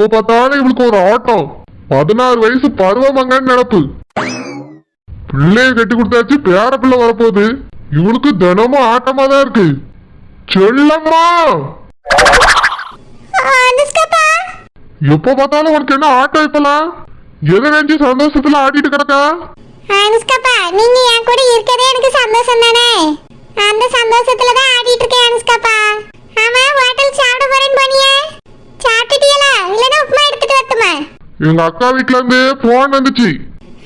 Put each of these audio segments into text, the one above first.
எப்ப பார்த்தாலும் இவளுக்கு ஒரு ஆட்டம். பதினாறு வயசு பருவமங்கன்னு நினப்பு. பிள்ளைய கட்டி கொடுத்தாச்சு பேர பிள்ளை வரப்போகுது. இவளுக்கு தினமும் ஆட்டமா தான் இருக்கு. செல்லம்மா எப்ப பார்த்தாலும் உனக்கு என்ன ஆட்டம் இப்பலாம் எதை நினைச்சு சந்தோஷத்துல ஆடிட்டு கிடக்கா? அனுஷ்காப்பா நீங்க என் கூட இருக்கதே எனக்கு சந்தோஷம் தானே? அந்த சந்தோஷத்துல தான் ஆடிட்டு இருக்கேன் அனுஷ்காப்பா. ஆமா ஹோட்டல் சாப்பிட போறேன்னு போனியே. சாப்பிட்டுட்டீங்களா இல்லனா உப்புமா எடுத்துட்டு வரட்டுமா? எங்க அக்கா வீட்ல இருந்து போன் வந்துச்சு.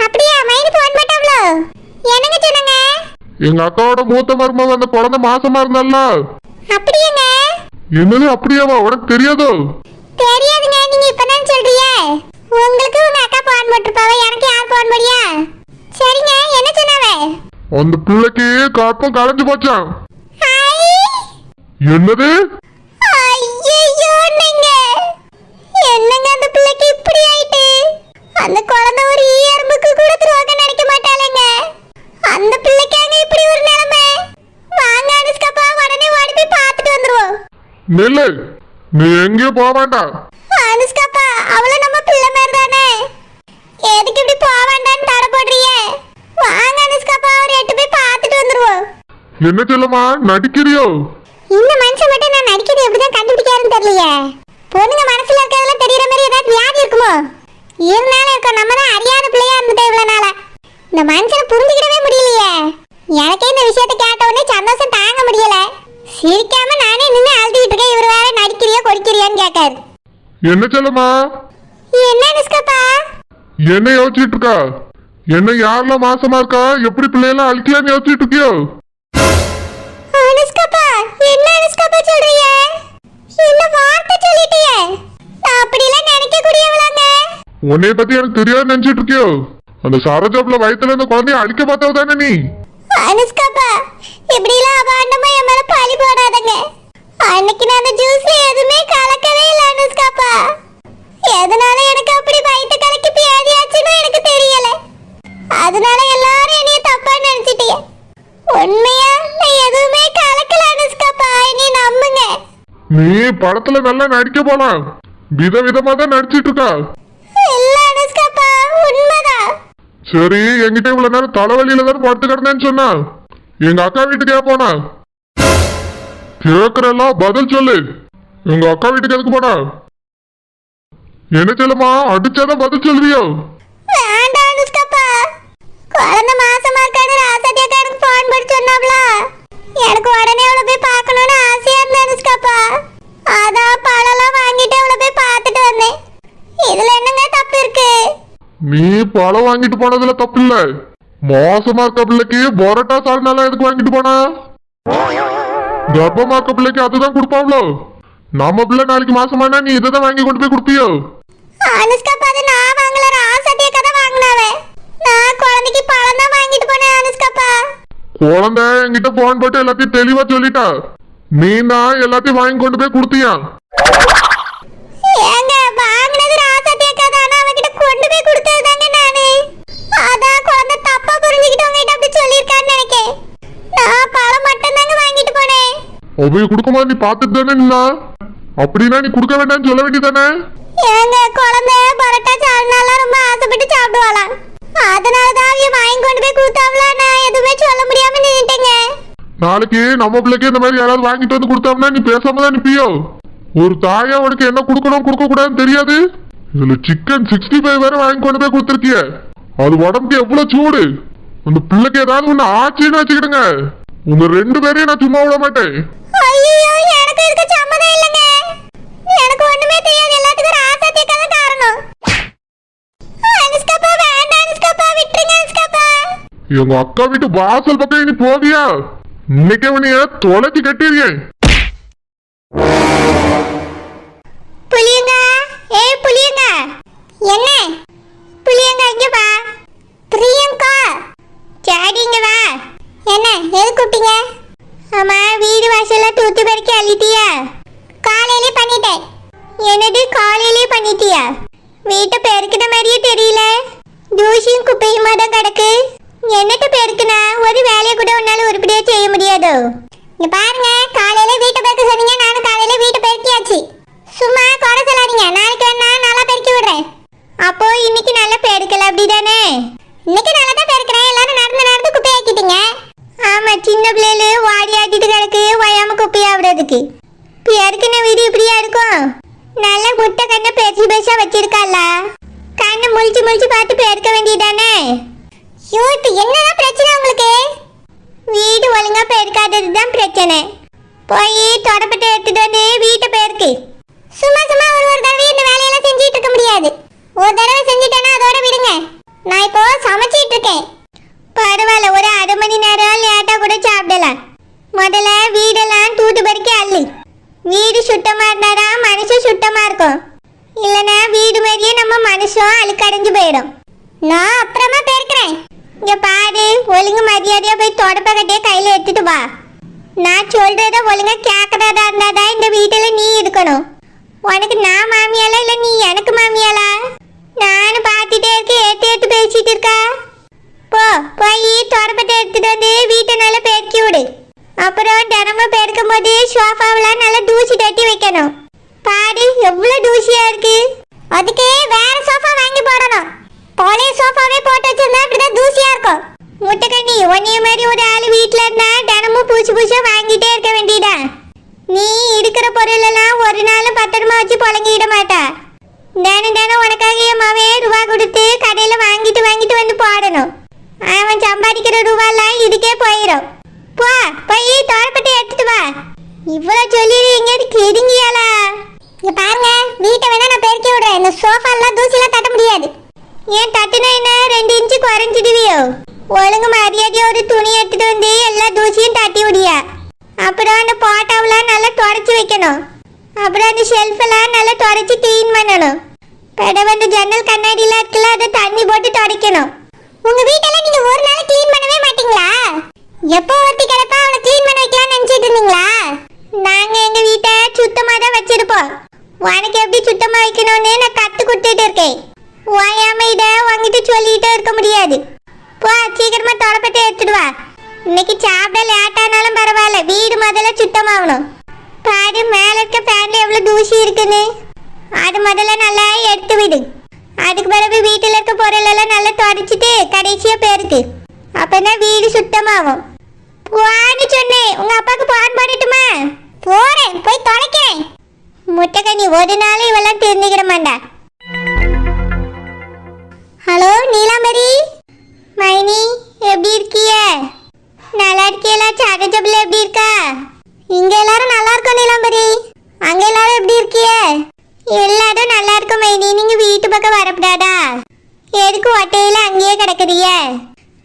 அப்படியா? மைனி போன் மாட்டாங்களோ என்னங்க சொன்னாங்க? எங்க அக்காவோட மூத்த மருமக அந்த குழந்தை மாசமா இருந்தால அப்படியாங்க. என்னது அப்படியாவா உனக்கு தெரியாதோ? தெரியாதுங்க. நீங்க இப்பதான் சொல்றீங்க? உங்களுக்கு உங்க அக்கா போன் போட்டுருப்பாவ? எனக்கு யார் போன் போடியா? சரிங்க. என்ன சொன்னாவ? அந்த பிள்ளைக்கு கற்பம் கலைஞ்சு போச்சான் என்னது ஐயையோ, நீங்க. என்னங்க அந்த பிள்ளைக்கு இப்படி ஆயிட்டு? அந்த குழந்தை ஒரு ஈயரும்புக்கு கூட துரோகம் நினைக்க மாட்டாளேங்க. அந்த பிள்ளைக்காங்க இப்படி ஒரு நிலைமை? வாங்க அனுஷ்காப்பா, உடனே ஓடி போய் பார்த்துட்டு வந்துருவோம். நெல்லு. நீ எங்கேயும் போக வேண்டாம். அனுஷ்காப்பா, அவளும் நம்ம பிள்ளை மாதிரி தானே? எதுக்கு இப்படி போக வேண்டாம்னு தடை போடுறியே? வாங்க அனுஷ்காப்பா, ஒரு எட்டு போய் பார்த்துட்டு வந்துருவோம். என்ன சொல்லுமா? நடிக்கிறியோ? இந்த மனுஷன் மட்டும் நான் நடிக்கிறது எப்படிதான் கண்டுபிடிக்காருன்னு தெரியலையே. பொண்ணுங்க மனசுல இருக்கிறதெல்லாம் தெரியற மாதிரி ஏதாவது வியாதி இருக்குமோ? இருந்தாலும் இருக்கும் நம்ம தான் அறியாத பிள்ளையா இருந்துட்டோம் இவ்வளவு நாளா. இந்த மனுஷனை புரிஞ்சுக்கிடவே முடியலையே. எனக்கே இந்த விஷயத்தை கேட்ட உடனே சந்தோஷம் தாங்க முடியல. சிரிக்காம நடிக்கிறியோ கொடிக்கிறியோன்னு கேட்காரு என்ன சொல்லுமா? என்ன நிஸ்கப்பா என்ன யோசிச்சுட்டு இருக்கா என்ன யாரெல்லாம் மாசமா இருக்கா? எப்படி பிள்ளையெல்லாம் அழிக்கலாம்னு யோசிச்சுட்டு இருக்கியோ அனுஷ்கப்பா என்ன அனுஷ்கப்பா சொல்றீங்க? என்ன வார்த்தை சொல்லிட்டியே? நான் அப்படிலாம் நினைக்க கூடியவளாங்க உன்னைய பத்தி எனக்கு தெரியாது நினைச்சிட்டு இருக்கியோ அந்த சரோஜாப்புல வயித்துல இருந்த குழந்தைய அழிக்க பார்த்தவ தானே நீ? அனுஷ்காப்பா இப்படிலாம் அபாண்டமா என் மேல பழி போடாதங்க. அன்னைக்கு நான் அந்த ஜூஸ்ல எதுவுமே கலக்கவே இல்லை அனுஷ்காப்பா. எதனால எனக்கு அப்படி வயிற்று கலக்கி பியாதியாச்சுன்னு எனக்கு தெரியல. அதனால எல்லாரும் என்னைய தப்பா நினைச்சிட்டீங்க. உண்மையா? நான் எதுவுமே கலக்கல அனுஷ்காப்பா. நீ நம்புங்க. நீ படத்துல நல்லா நடிக்க போலாம் விதவிதமா தான் நடிச்சிட்டு இருக்கா? இல்ல அனுஷ்காப்பா. உண்மைதான். சரி என்கிட்ட இவ்வளவு நேரம் தலைவலியில தான் படுத்து கிடந்தேன்னு சொன்னா எங்க அக்கா வீட்டுக்கு போனா? கேக்குறெல்லாம் பதில் சொல்லு. எங்க அக்கா வீட்டுக்கு எதுக்கு போனா என்ன சொல்லுமா? அடிச்சாதான் பதில் சொல்லுவியோ? வேண்டாம் அனுஷ்காப்பா குழந்தை மாசமா இருக்கான்னு ராசாத்தி அக்கா எனக்கு ஃபோன் பண்ணி சொன்னாப்ல. எனக்கு உடனே அவளை போய் பார்க்கணும்னு ஆசையா இருந்த அனுஷ்காப்பா அதான் பழம்லாம் வாங்கிட்டு அவளை போய் பார்த்துட்டு வந்தேன். இதுல என்னங்க தப்பு இருக்கு? நீ பழம் வாங்கிட்டு போனதுல தப்பு இல்ல. மோசமா இருக்க பிள்ளைக்கு பொரோட்டா சால்னாலாம் எதுக்கு வாங்கிட்டு போனா? கர்ப்பமா இருக்க பிள்ளைக்கு அதுதான் கொடுப்பாங்களோ நம்ம பிள்ளை நாளைக்கு மாசமானா நீ இதை தான் வாங்கி கொண்டு போய் கொடுப்பியோ? அனுஷ்காப்பா அதை நான் வாங்கல. அக்கா தான் வாங்கினாவே. நான் குழந்தைக்கு பழம் தான் வாங்கிட்டு போனேன் அனுஷ்காப்பா குழந்தை என்கிட்ட போன் போட்டு எல்லாத்தையும் தெளிவா சொல்லிட்டா. நீ தான் எல்லாத்தையும் வாங்கி கொண்டு போய் கொடுத்தியா ஏங்க வாங்கினது ராசாத்தி அக்கா தான் ஆனா அவகிட்ட கொண்டு போய் கொடுத்தது தாங்க நானு அதான் குழந்தை தப்பா புரிஞ்சுக்கிட்டு உங்ககிட்ட அப்படி சொல்லியிருக்கான்னு நினைக்கேன் நான் பழம் மட்டும் தாங்க வாங்கிட்டு போனேன் அவைய கொடுக்கும்போது நீ பார்த்துட்டு தானே நின்னா அப்படின்னா நீ கொடுக்க வேண்டாம்னு சொல்ல வேண்டியதானே ஏங்க குழந்தை பரோட்டா சால்னாலாம் ரொம்ப ஆசைப்பட்டு சாப்பிடுவாளாம் அதனால தான் அவிய வாங்கி கொண்டு போய் கொடுத்தாவளா? நான் எதுவுமே சொல்ல முடியாம நின்னுட்டேங்க. நாளைக்கு நம்ம பிள்ளைக்கு இந்த மாதிரி யாராவது வாங்கிட்டு வந்து கொடுத்தாங்கன்னா நீ பேசாம தான் நிப்பியோ? ஒரு தாயா உனக்கு என்ன கொடுக்கணும் கொடுக்க கூடாதுன்னு தெரியாது? இதுல சிக்கன் சிக்ஸ்டி ஃபைவ் வேற வாங்கி கொண்டு போய் கொடுத்துருக்கிய. அது உடம்புக்கு எவ்வளவு சூடு? அந்த பிள்ளைக்கு ஏதாவது ஒண்ணு ஆச்சுன்னு வச்சுக்கிடுங்க. உங்க ரெண்டு பேரையும் நான் சும்மா விட மாட்டேன். ஐயோ எனக்கு இருக்க சம்மதம் இல்லைங்க. எனக்கு ஒண்ணுமே தெரியாது. எல்லாத்துக்கும் ராசாத்தி அக்கா தான் காரணம் அனுஷ்காப்பா வேண்டாம் அனுஷ்காப்பா விட்டுருங்க அனுஷ்காப்பா. எங்க அக்கா வீட்டு வாசல் பக்கம் நீ போவியா? இன்னைக்கு உன்னைய தொலைச்சி கட்டிருக்கேன் புளியங்க ஏய் புளியங்க. என்ன? புளியங்க இங்க வா. பிரியங்கா சாடி இங்க வா. என்ன எது கூப்பிட்டீங்க? ஆமா வீடு வாசல்ல தூத்து பறிக்க காலையிலே பண்ணிட்டேன். என்னது காலையிலே பண்ணிட்டியா? வீட்டை பெருக்கின மாதிரியே தெரியல. தூசியும் குப்பையுமா தான் கிடக்கு? என்னட்டு பெருக்குனா? ஒரு வேலையை கூட உன்னால உருப்படியா செய்ய முடியாதோ? இங்க பாருங்க காலையில வீட்டை பெருக்க சொன்னீங்க நானும் காலையில வீட்டை பெருக்கியாச்சு. சும்மா குறை சொல்லாதீங்க. நாளைக்கு வேணா வச்சனே போய் தொடப்பட்டு எடுத்துட்டு வந்து வீட்டு போயிருக்கு. சும்மா சும்மா ஒரு ஒரு தடவை இந்த வேலையெல்லாம் செஞ்சுட்டு இருக்க முடியாது. ஒரு தடவை செஞ்சுட்டேன்னா அதோட விடுங்க. நான் இப்போ சமைச்சிட்டு இருக்கேன். பரவாயில்ல ஒரு அரை மணி நேரம் லேட்டாக கூட சாப்பிடலாம். முதல்ல வீடெல்லாம் தூத்து பறிக்க அள்ளி. வீடு சுத்தமாக இருந்தாதான் மனுஷன் சுத்தமாக இருக்கும். இல்லைன்னா வீடு மாதிரியே நம்ம மனுஷன் அழுக்கடைஞ்சு போயிடும். நான் அப்புறமா பேருக்கிறேன் இங்கே பாரு ஒழுங்கு மரியாதையாக போய் தொடப்பக்கட்டையே கையில் எடுத்துட்டு வா. நான் சொல்றத ஒழுங்கா கேட்கறதா இருந்தாதான் இந்த வீட்டுல நீ இருக்கணும். உனக்கு நான் மாமியாலா இல்ல நீ எனக்கு மாமியாலா நானும் பார்த்துட்டே இருக்கேன் ஏத்து ஏத்து பேசிட்டு இருக்கா? போ போய் தொடப்பத்தை எடுத்துட்டு வந்து வீட்டை நல்லா பெருக்கி விடு. அப்புறம் தினமும் பெருக்கும் போது சோஃபாவெல்லாம் நல்லா தூசி தட்டி வைக்கணும். பாரு எவ்வளவு தூசியா இருக்கு. அதுக்கு வேற சோஃபா வாங்கி போடணும். பழைய சோஃபாவே போட்டு வச்சிருந்தா இப்படிதான் தூசியா இருக்கும். முட்டைக்கண்ணி உன்னைய மாதிரி ஒரு ஆளு புதுசு புதுசாக வாங்கிட்டே இருக்க வேண்டியதா நீ இருக்கிற பொருள் எல்லாம் ஒரு நாள் பத்திரமா வச்சு புழங்கிட மாட்டா தினம் தினம் உனக்காக என் மவன் ரூபா கொடுத்து கடையில வாங்கிட்டு வாங்கிட்டு வந்து போடணும் அவன் சம்பாதிக்கிற ரூபாலாம் இதுக்கே போயிடும் போ போய் தோட்டப்பட்டு எடுத்துட்டு வா இவ்வளவு சொல்லி எங்கேயாவது கிடுங்கியாளா இங்க பாருங்க வீட்டை வேணா நான் பெருக்கி விடுறேன் இந்த சோஃபா எல்லாம் தூசிலாம் தட்ட முடியாது ஏன் தட்டுனா என்ன ரெண்டு இன்ச்சு குறைஞ்சிடுவியோ ஒழுங்கு மரியாதையா ஒரு துணி எடுத்துட்டு வந்து எல்லா தூசியும் தட்டி விடியா அப்புறம் அந்த போட்டாவெல்லாம் நல்லா தொடச்சி வைக்கணும் அப்புறம் அந்த ஷெல்ஃபெல்லாம் நல்லா தொடச்சி க்ளீன் பண்ணணும் பிறகு அந்த ஜன்னல் கண்ணாடிலாம் இருக்குல்ல அதை தண்ணி போட்டு துடைக்கணும் உங்க வீட்டெல்லாம் நீங்க ஒரு நாள் க்ளீன் பண்ணவே மாட்டீங்களா? எப்போ ஒருத்தி கிடப்பா அவனை க்ளீன் பண்ண வைக்கலாம்னு நினைச்சிட்டு இருந்தீங்களா? நாங்க எங்க வீட்டை சுத்தமா தான் வச்சிருப்போம். உனக்கு எப்படி சுத்தமா வைக்கணும்னு நான் கத்து கொடுத்துட்டு இருக்கேன். ஓயாம இதை வாங்கிட்டு சொல்லிட்டே இருக்க முடியாது. போ சீக்கிரமா தொடப்பத்தை எடுத்துட்டு வா. இன்னைக்கு சாப்பிட லேட் ஆனாலும் பரவாயில்ல. வீடு முதல்ல சுத்தமாகணும். பாரு மேல இருக்க ஃபேன்ல எவ்வளவு தூசி இருக்குன்னு. அது முதல்ல நல்லா எடுத்து விடு. அதுக்கு பிறகு வீட்டில் இருக்க பொருள் எல்லாம் நல்லா தொடச்சிட்டு கடைசியாக பேருக்கு அப்பதான் வீடு சுத்தமாகும். போன்னு சொன்னேன். உங்கள் அப்பாவுக்கு போன் போடட்டுமா? போகிறேன் போய் தொலைக்கிறேன். முட்டைக்கண்ணி ஒரு நாள் இவெல்லாம் தெரிஞ்சுக்கிட மாட்டா. ஹலோ நீலாம்பரி? மைனி எப்படி இருக்கிய? நல்லா இருக்கியலா? சகஜபில் எப்படி இருக்கா? இங்கே எல்லாரும் நல்லா இருக்கோம் நீலாம்பரி. அங்கே எல்லாரும் எப்படி இருக்கிய? எல்லாரும் நல்லா இருக்கும் மைனி. நீங்க வீட்டு பக்கம் வரப்படாதா? எதுக்கு ஒட்டையில அங்கேயே கிடக்குறிய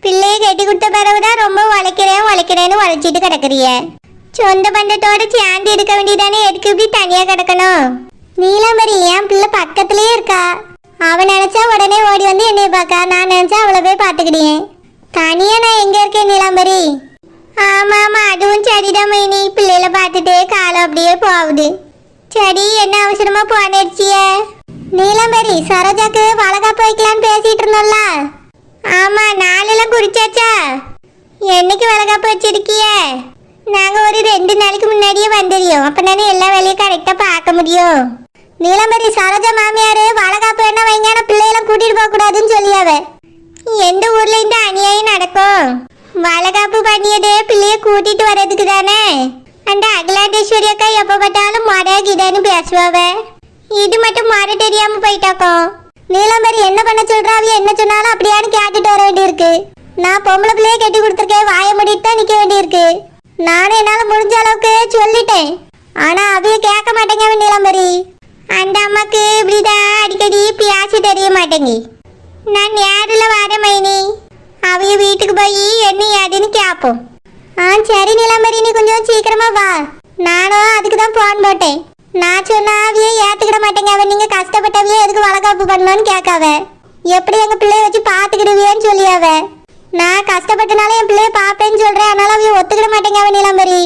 பிள்ளைய கட்டி கொடுத்த பிறகுதான் ரொம்ப உழைக்கிறேன் உழைக்கிறேன்னு உழைச்சிட்டு கிடக்குறிய சொந்த பந்தத்தோட சேர்ந்து இருக்க வேண்டியதானே? எதுக்கு இப்படி தனியா கிடக்கணும்? நீலாம்பரி என் பிள்ளை பக்கத்துலயே இருக்கா? அவன் நினைச்சா உடனே ஓடி வந்து என்னைய பார்க்கா? நான் நினைச்சா அவளை போய் பார்த்துக்கிட்டேன் தனியா நான் எங்க இருக்கேன் நீலாம்பரி? ஆமா ஆமா அதுவும் சரிதான் மைனி. பிள்ளைல பார்த்துட்டு காலம் அப்படியே போகுது சரி என்ன அவசரமா போனிருச்சிய நீலம்பரி சரோஜாக்கு வளகாப்பு வைக்கலான்னு பேசிட்டு இருந்தோம்ல. ஆமா நாளெல்லாம் குறிச்சாச்சா? என்னைக்கு வளகாப்பு வச்சிருக்கிய நாங்க ஒரு ரெண்டு நாளைக்கு முன்னாடியே வந்துடுவோம் அப்பதானே எல்லா வேலையும் கரெக்டா பார்க்க முடியும். நீலம்பரி சரோஜா மாமியாரு வளகாப்பு என்ன வைங்கான பிள்ளைகளை கூட்டிட்டு போக கூடாதுன்னு சொல்லியாவ எந்த ஊர்ல இந்த அநியாயம் நடக்கும் வளகாப்பு பண்ணியதே பிள்ளைய கூட்டிட்டு வர்றதுக்கு தானே அந்த அகிலாண்டேஸ்வரி அக்கா எப்ப பார்த்தாலும் மொட கிடன்னு பேசுவாவ? இது மட்டும் மாற தெரியாம போயிட்டாக்கோ. நீலாம்பரி என்ன பண்ண சொல்றாவிய என்ன சொன்னாலும் அப்படியான்னு கேட்டுட்டு வர வேண்டியிருக்கு. நான் பொம்பளை பிள்ளையே கட்டி கொடுத்துருக்கேன் வாய முடிட்டு தான் நிக்க வேண்டியிருக்கு. நானும் என்னால முடிஞ்ச அளவுக்கு சொல்லிட்டேன். ஆனா அவைய கேட்க மாட்டேங்க நீலாம்பரி அந்த அம்மாக்கு இப்படிதான் அடிக்கடி பியாசி தெரிய மாட்டேங்கி. நான் நேரில் வரேன் மைனி. அவைய வீட்டுக்கு போய் என்ன ஏதுன்னு கேட்போம். ஆ சரி நிலம்பரி நீ கொஞ்சம் சீக்கிரமா வா. நானும் அதுக்கு தான் பண்ணணும்னு கேட்காவ எப்படி எங்க பிள்ளைய வச்சு பாத்துக்கிடுவியன்னு சொல்லியாவ. நான் கஷ்டப்பட்டனால என் பிள்ளைய பாப்பேன்னு சொல்றேன். அதனால அவைய ஒத்துக்கிட மாட்டேங்க அவன் நிலம்பரி.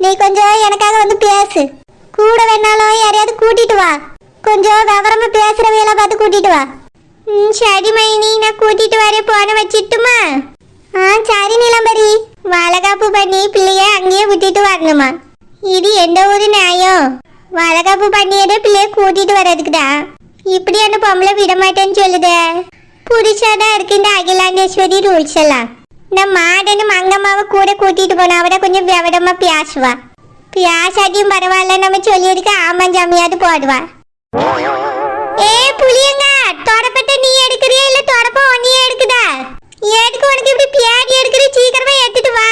நீ கொஞ்சம் எனக்காக வந்து பேசு. கூட வேணாலும் யாரையாவது கூட்டிட்டு வா. கொஞ்சம் விவரமா பேசுறவையெல்லாம் பார்த்து கூட்டிட்டு வா. ம் சரி மைனி. நான் கூட்டிட்டு வரேன். போன வச்சிட்டுமா? ஆ சரி நிலம்பரி. வளகாப்பு பண்ணி பிள்ளைய அங்கேயே விட்டுட்டு வரணுமா? இது எந்த ஒரு நியாயம்? வளகாப்பு பண்ணியதே பிள்ளைய கூட்டிட்டு வர்றதுக்குடா. இப்படி அந்த பொம்பளை விட மாட்டேன்னு சொல்லுதே. புதுசாதான் இருக்கு இந்த அகிலாண்டேஸ்வரி ரூல்ஸ் எல்லாம். நான் மாடனு மங்கம்மாவை கூட கூட்டிட்டு போனா அவட கொஞ்சம் விவரமா பேசுவா. பியாசாட்டியும் பரவாயில்ல நம்ம சொல்லியிருக்க ஆமாம் ஜாமியாவது போடுவா. ஏ புளியங்க தொடப்பட்ட நீ எடுக்கிறியா இல்ல தொடப்ப உன்னையே எடுக்குதா? எதுக்கு உனக்கு இப்படி பியாடி எடுக்கிற? சீக்கிரமா எடுத்துட்டு வா.